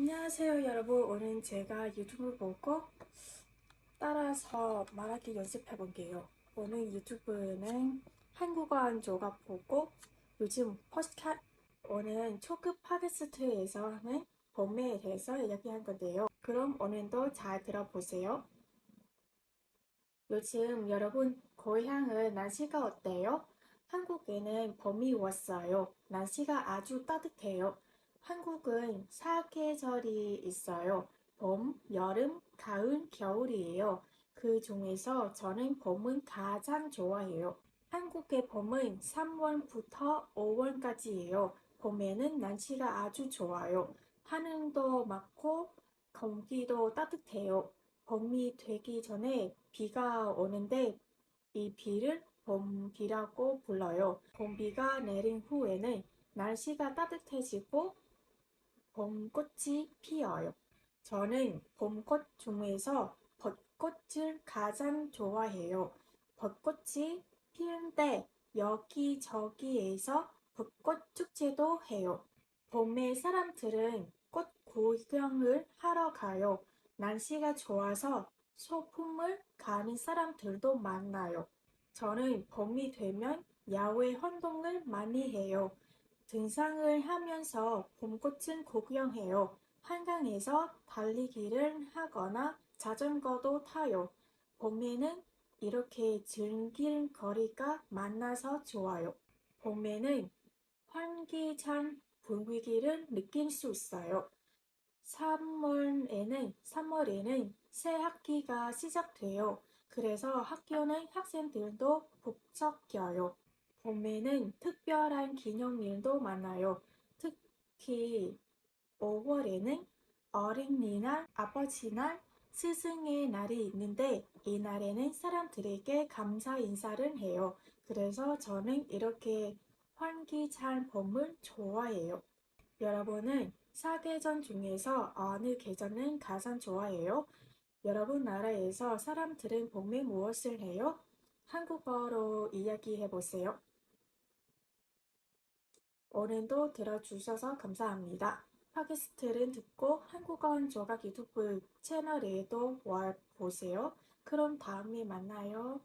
안녕하세요 여러분. 오늘 제가 유튜브 보고 따라서 말하기 연습해 볼게요. 오늘 유튜브는 한국어 한 조각 보고 요즘 포스카 오늘 초급 팟캐스트에서 하는 봄에 대해서 이야기할 건데요. 그럼 오늘도 잘 들어보세요. 요즘 여러분 고향은 날씨가 어때요? 한국에는 봄이 왔어요. 날씨가 아주 따뜻해요 한국은 사계절이 있어요. 봄, 여름, 가을, 겨울이에요. 그 중에서 저는 봄은 가장 좋아해요. 한국의 봄은 3월부터 5월까지예요. 봄에는 날씨가 아주 좋아요. 하늘도 맑고 공기도 따뜻해요. 봄이 되기 전에 비가 오는데 이 비를 봄비라고 불러요. 봄비가 내린 후에는 날씨가 따뜻해지고 봄꽃이 피어요. 저는 봄꽃 중에서 벚꽃을 가장 좋아해요. 벚꽃이 피는 때 여기저기에서 벚꽃 축제도 해요. 봄에 사람들은 꽃 구경을 하러 가요. 날씨가 좋아서 소풍을 가는 사람들도 많아요. 저는 봄이 되면 야외 활동을 많이 해요. 등산을 하면서 봄꽃을 구경해요. 한강에서 달리기를 하거나 자전거도 타요. 봄에는 이렇게 즐길 거리가 많아서 좋아요. 봄에는 환기찬 분위기를 느낄 수 있어요. 3월에는 3월에는 새 학기가 시작돼요. 그래서 학교는 학생들도 북적여요. 봄에는 특별한 기념일도 많아요. 특히 5월에는 어린이날, 아버지날, 스승의 날이 있는데 이 날에는 사람들에게 감사 인사를 해요. 그래서 저는 이렇게 환기찬 봄을 좋아해요. 여러분은 사계절 중에서 어느 계절은 가장 좋아해요? 여러분 나라에서 사람들은 봄에 무엇을 해요? 한국어로 이야기해 보세요. 오늘도 들어주셔서 감사합니다. 팟캐스트를 듣고 한국어 한 조각 유튜브 채널에도 와 보세요. 그럼 다음에 만나요.